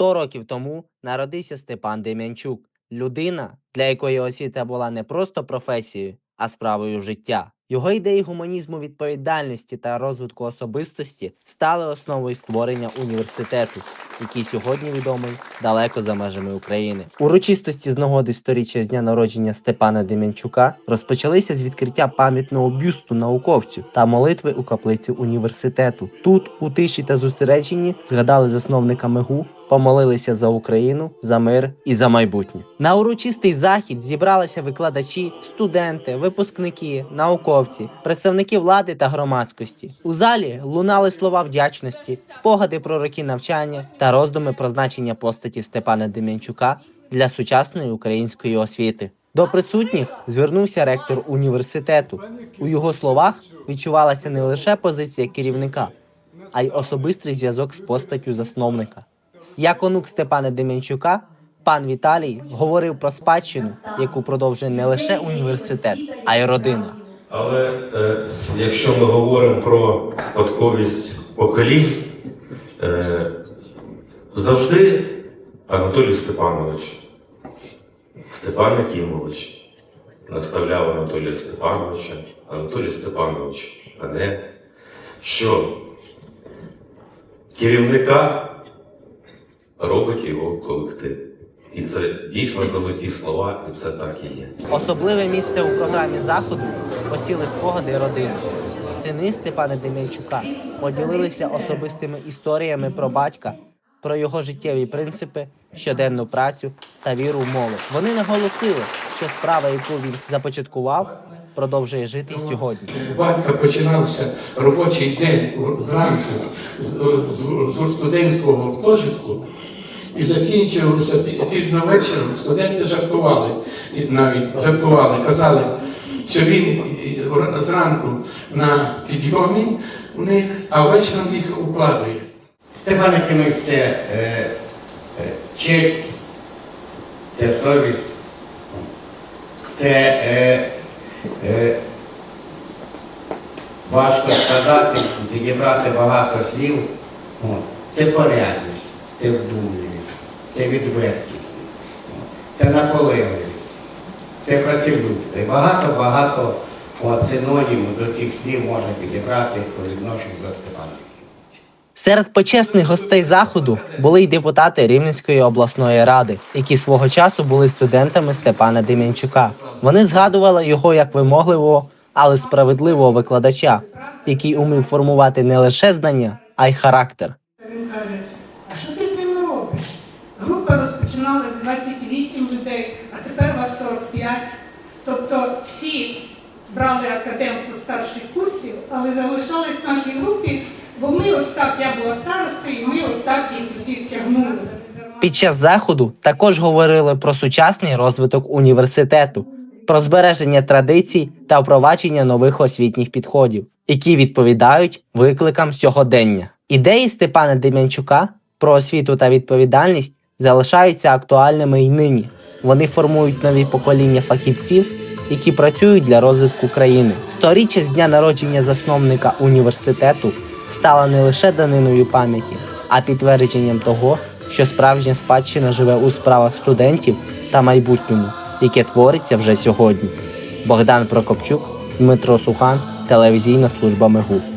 100 років тому народився Степан Дем'янчук, людина, для якої освіта була не просто професією, а справою життя. Його ідеї гуманізму, відповідальності та розвитку особистості стали основою створення університету, який сьогодні відомий далеко за межами України. Урочистості з нагоди сторіччя з дня народження Степана Дем'янчука розпочалися з відкриття пам'ятного бюсту науковцю та молитви у каплиці університету. Тут, у тиші та зосередженні, згадали засновника МИГУ, помолилися за Україну, за мир і за майбутнє. На урочистий захід зібралися викладачі, студенти, випускники, науковці, представники влади та громадськості. У залі лунали слова вдячності, спогади про роки навчання та роздуми про значення постаті Степана Дем'янчука для сучасної української освіти. До присутніх звернувся ректор університету. У його словах відчувалася не лише позиція керівника, а й особистий зв'язок з постаттю засновника. Як онук Степана Дем'янчука, пан Віталій говорив про спадщину, яку продовжує не лише університет, а й родина. Але е, якщо ми говоримо про спадковість поколінь, е, завжди Анатолій Степанович, Степан Якимович наставляв Анатолія Степановича, Анатолій Степанович мене, що керівника робить його колектив. І це дійсно забиті слова, і це так і є. Особливе місце у програмі заходу посіли спогади родини. Сини Степана Дем'янчука поділилися особистими історіями про батька, про його життєві принципи, щоденну працю та віру в молодь. Вони наголосили, що справа, яку він започаткував, продовжує жити й сьогодні. Батька починався робочий день зранку з, з, з студентського гуртожитку і закінчувався пізно вечором. Студенти жартували навіть жартували, казали, що він зранку на підйомі у них, а вечором їх укладує. Степан Якимович це е, е, честь, це совість, це е, важко сказати, підібрати багато слів. Це порядність, це вдумливість, це відвертість, це наполегливість, це. І багато-багато синонімів до цих слів можна підібрати по відношенню до Степана. Серед почесних гостей заходу були й депутати Рівненської обласної ради, які свого часу були студентами Степана Дем'янчука. Вони згадували його як вимогливого, але справедливого викладача, який умів формувати не лише знання, а й характер. Він каже, а що ти з ними робиш? Група розпочинала з 28 людей, а тепер вас 45. Тобто всі брали академку старших курсів, але залишались в нашій групі, бо ми ось так, я була старостою, і ми ось так їх усіх тягнули. Під час заходу також говорили про сучасний розвиток університету, про збереження традицій та впровадження нових освітніх підходів, які відповідають викликам сьогодення. Ідеї Степана Дем'янчука про освіту та відповідальність залишаються актуальними й нині. Вони формують нові покоління фахівців, які працюють для розвитку країни. Сторіччя з дня народження засновника університету стала не лише даниною пам'яті, а підтвердженням того, що справжня спадщина живе у справах студентів та майбутньому, яке твориться вже сьогодні. Богдан Прокопчук, Дмитро Сухан, телевізійна служба МИГУ.